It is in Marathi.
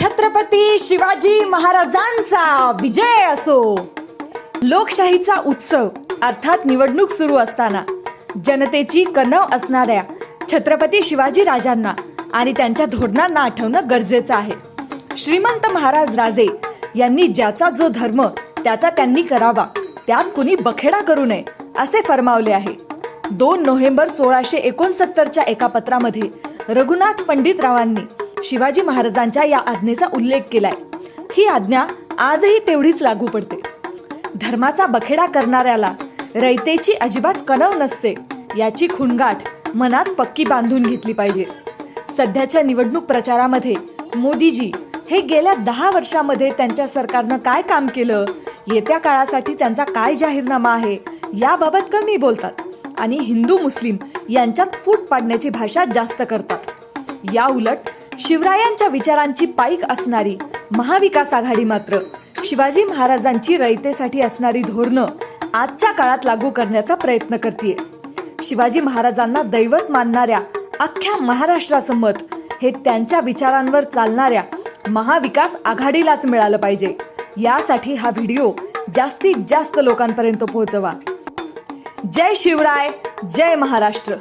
छत्रपती शिवाजी महाराजांचा विजय असो. लोकशाहीचा उत्सव अर्थात निवडणूक सुरू असताना जनतेची कणव असणाऱ्या छत्रपती शिवाजी राजांना आणि त्यांच्या धोरणांना आठवणं गरजेचं आहे. श्रीमंत महाराज राजे यांनी ज्याचा जो धर्म त्याचा त्यांनी करावा त्यात कुणी बखेडा करू नये असे फरमावले आहे. दोन नोव्हेंबर सोळाशे एकोणसत्तरच्या एका पत्रामध्ये रघुनाथ पंडितरावांनी शिवाजी महाराजांच्या या आज्ञेचा उल्लेख केलाय. ही आज्ञा आजही तेवढीच लागू पडते. धर्माचा बखेडा करणाऱ्याला रयतेची अजिबात कणव नसते याची खुणगाठ मनात पक्की बांधून घेतली पाहिजे. सध्याच्या निवडणूक प्रचारामध्ये मोदीजी हे गेल्या दहा वर्षामध्ये त्यांच्या सरकारनं काय काम केलं येत्या काळासाठी त्यांचा काय जाहीरनामा आहे याबाबत कमी बोलतात आणि हिंदू मुस्लिम यांच्यात फूट पाडण्याची भाषा जास्त करतात. या उलट शिवरायांच्या विचारांची पाईक असणारी महाविकास आघाडी मात्र शिवाजी महाराजांची रयतेसाठी असणारी धोरणं आजच्या काळात लागू करण्याचा प्रयत्न करते शिवाजी महाराजांना दैवत मानणाऱ्या अख्ख्या महाराष्ट्राचं मत हे त्यांच्या विचारांवर चालणाऱ्या महाविकास आघाडीलाच मिळालं पाहिजे. यासाठी हा व्हिडिओ जास्तीत जास्त लोकांपर्यंत पोहोचवा. जय शिवराय जय महाराष्ट्र.